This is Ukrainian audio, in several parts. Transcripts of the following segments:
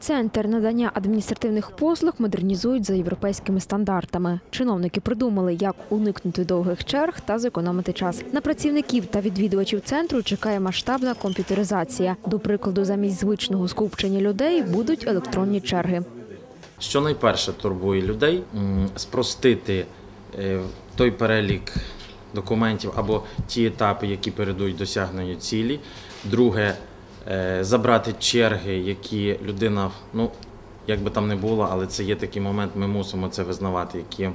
Центр надання адміністративних послуг модернізують за європейськими стандартами. Чиновники придумали, як уникнути довгих черг та зекономити час. На працівників та відвідувачів центру чекає масштабна комп'ютеризація. До прикладу, замість звичного скупчення людей будуть електронні черги. Що найперше турбує людей спростити е, той перелік документів або ті етапи, які передують досягненню цілі. Друге, забрати черги, які людина, ну як би там не було, але це є такий момент, ми мусимо це визнавати, які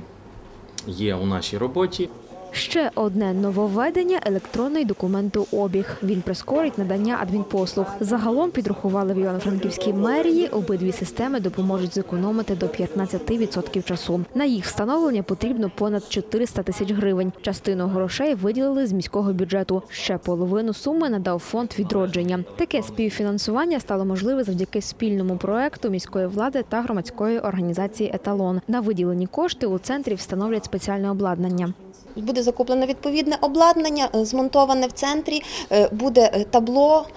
є у нашій роботі. Ще одне нововведення – електронний документообіг. Він прискорить надання адмінпослуг. Загалом підрахували в Івано-Франківській мерії. Обидві системи допоможуть зекономити до 15% часу. На їх встановлення потрібно понад 400 тисяч гривень. Частину грошей виділили з міського бюджету. Ще половину суми надав фонд відродження. Таке співфінансування стало можливе завдяки спільному проекту міської влади та громадської організації Еталон. На виділені кошти у центрі встановлять спеціальне обладнання. Буде закуплено відповідне обладнання, е, змонтоване в центрі, е, буде е, табло,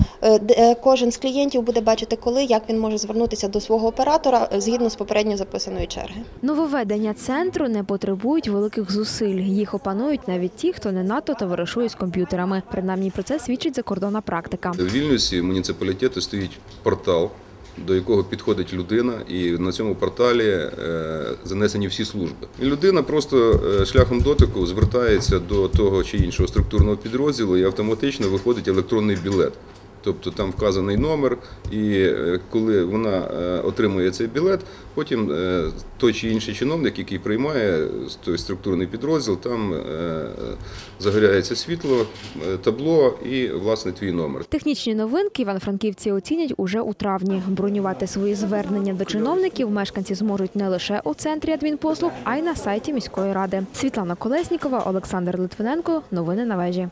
де кожен з клієнтів буде бачити, коли, як він може звернутися до свого оператора згідно з попередньо записаної черги. Нововведення центру не потребують великих зусиль. Їх опанують навіть ті, хто не надто товаришує з комп'ютерами. Принаймні про це свідчить закордонна практика. В Вільнюсі муніципалітету стоїть портал, до якого підходить людина, і на цьому порталі е, занесені всі служби. І людина просто е, шляхом дотику звертається до того чи іншого структурного підрозділу і автоматично виходить електронний білет. Тобто там вказаний номер, і е, коли вона е, отримує цей білет, потім е, той чи інший чиновник, який приймає той структурний підрозділ, там загоряється світло, табло і власне твій номер. Технічні новинки івано-франківці оцінять уже у травні. Бронювати свої звернення до чиновників мешканці зможуть не лише у центрі адмінпослуг, а й на сайті міської ради. Світлана Колеснікова, Олександр Литвиненко. Новини на вежі.